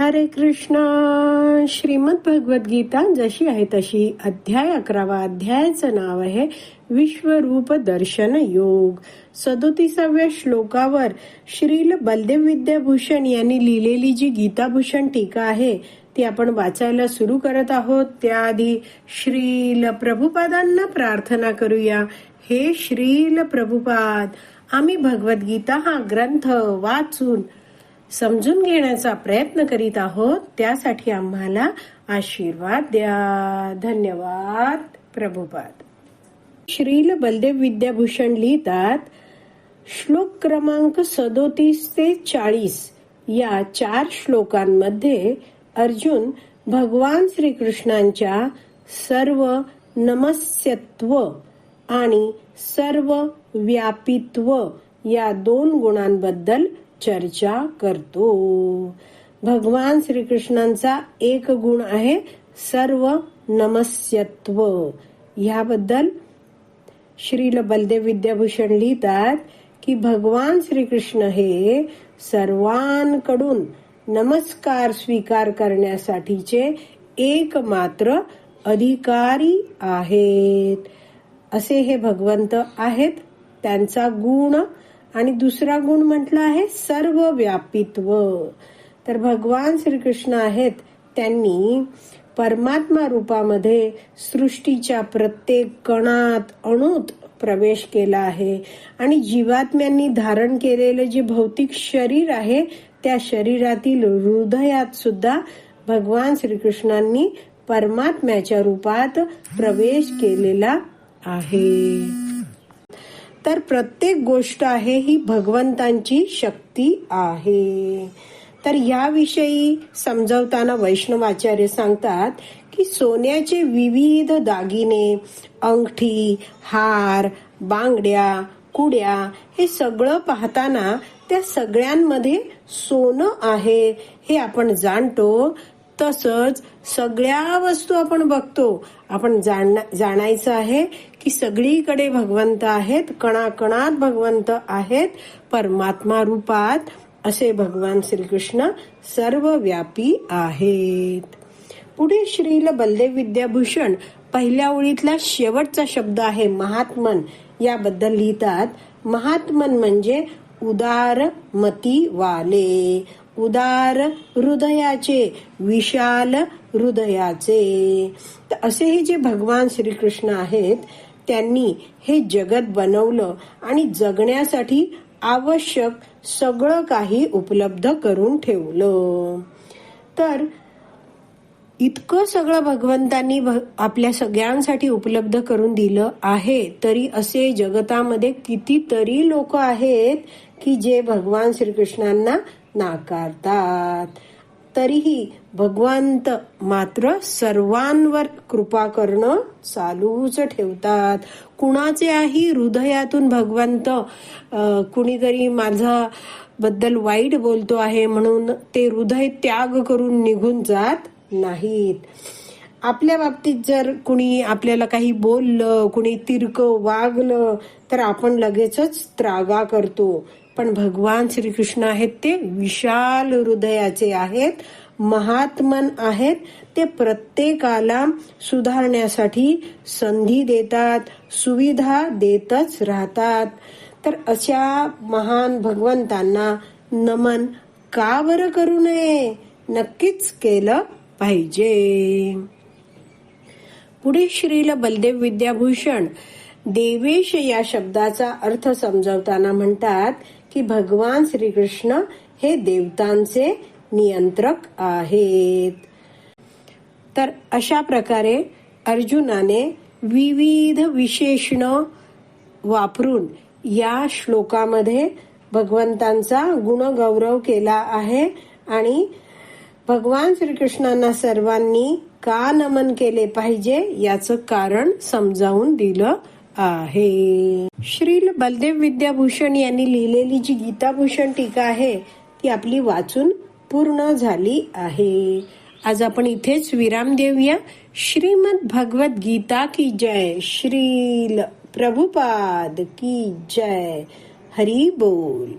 हरे कृष्णा. श्रीमद भगवत गीता जशी आहे तशी अध्याय अकरावा अध्यायाचं नाव आहे विश्वरूप दर्शन योग. सदोतीसाव्या श्लोकावर श्रील बलदेव विद्याभूषण यांनी लिहिलेली जी गीताभूषण टीका आहे ती आपण वाचायला सुरू करत आहोत. त्याआधी श्रील प्रभुपादांना प्रार्थना करूया. हे श्रील प्रभुपाद आम्ही भगवद्गीता हा ग्रंथ वाचून समजून घेण्याचा प्रयत्न करीत आहोत. त्यासाठी आम्हाला आशीर्वाद द्या. धन्यवाद. प्रभुपाद. श्रील बलदेव विद्याभूषण लिहितात श्लोक क्रमांक सदोतीस ते चाळीस या चार श्लोकांमध्ये अर्जुन भगवान श्रीकृष्णांच्या सर्व नमस्यत्व आणि सर्व व्यापित्व या दोन गुणांबद्दल चर्चा करतो. भगवान श्रीकृष्णांचा एक गुण आहे सर्व नमस्यत्व. ह्याबद्दल श्रील बलदेव विद्याभूषण लिहितात की भगवान श्रीकृष्ण हे सर्वांकडून नमस्कार स्वीकार करण्यासाठीचे एकमात्र अधिकारी आहेत. असे हे भगवंत आहेत. त्यांचा गुण आणि दुसरा गुण म्हटला आहे सर्व व्यापित्व तर भगवान श्रीकृष्ण आहेत त्यांनी परमात्मा रूपामध्ये सृष्टीच्या प्रत्येक कणात अणूत प्रवेश केला आहे. आणि जीवात्म्यांनी धारण केलेलं जे भौतिक शरीर आहे त्या शरीरातील हृदयात सुद्धा भगवान श्रीकृष्णांनी परमात्म्याच्या रूपात प्रवेश केलेला आहे. तर प्रत्येक गोष्ट आहे ही भगवंतांची शक्ती आहे. तर याविषयी समजावताना वैष्णवाचार्य सांगतात की सोन्याचे विविध दागिने अंगठी हार बांगड्या कुड्या हे सगळं पाहताना त्या सगळ्यांमध्ये सोनं आहे हे आपण जाणतो. तसंच सगळ्या वस्तू आपण बघतो. आपण जाणायचं आहे की सगळीकडे भगवंत आहेत कणाकणात भगवंत आहेत परमात्मा रूपात असे भगवान श्रीकृष्ण सर्व व्यापी आहेत. पुढे श्रील बलदेव विद्याभूषण पहिल्या ओळीतला शेवटचा शब्द आहे महात्मन. याबद्दल लिहितात महात्मन म्हणजे उदार मती वाले उदार हृदयाचे विशाल हृदयाचे. तर जे भगवान श्रीकृष्ण आहेत त्यांनी हे जगत बनवलं आणि जगण्यासाठी आवश्यक सगळं काही उपलब्ध करून ठेवलं. तर इतकं सगळं भगवंतांनी आपल्या सगळ्यांसाठी उपलब्ध करून दिलं आहे तरी असे जगतामध्ये कितीतरी लोक आहेत की जे भगवान श्रीकृष्णांना नाकारतात. तरीही भगवंत मात्र सर्वांवर कृपा करणं चालूच ठेवतात. कुणाच्याही हृदयातून भगवंत कुणीतरी माझा बद्दल वाईट बोलतो आहे म्हणून ते हृदय त्याग करून निघून जात नाहीत. आपल्या बाबतीत जर कुणी आपल्याला काही बोललं कुणी तिरक वागलं तर आपण लगेचच त्रागा करतो. पण भगवान श्रीकृष्ण आहेत ते विशाल हृदयाचे आहेत महात्मन आहेत ते प्रत्येकाला सुधारण्यासाठी संधी देतात सुविधा देतच राहतात. तर अशा महान भगवंतांना नमन का बरं करू नये? नक्कीच केलं पाहिजे. पुढे श्रील बलदेव विद्याभूषण देवेश या शब्दाचा अर्थ समजावताना म्हणतात की भगवान श्रीकृष्ण हे देवतांचे नियंत्रक आहेत. तर अशा प्रकारे अर्जुनाने विविध विशेषण वापरून या श्लोकामध्ये भगवंतांचा गुणगौरव केला आहे आणि भगवान श्रीकृष्णांना सर्वांनी का नमन केले पाहिजे याचं कारण समजावून दिलं आहे. श्रील बलदेव विद्याभूषण यांनी लिहिलेली जी गीताभूषण टीका आहे ती आपली वाचून पूर्ण झाली आहे. आज आपण इथेच विराम देऊया. श्रीमद भगवत गीता की जय. श्रील प्रभुपाद की जय. हरी बोल.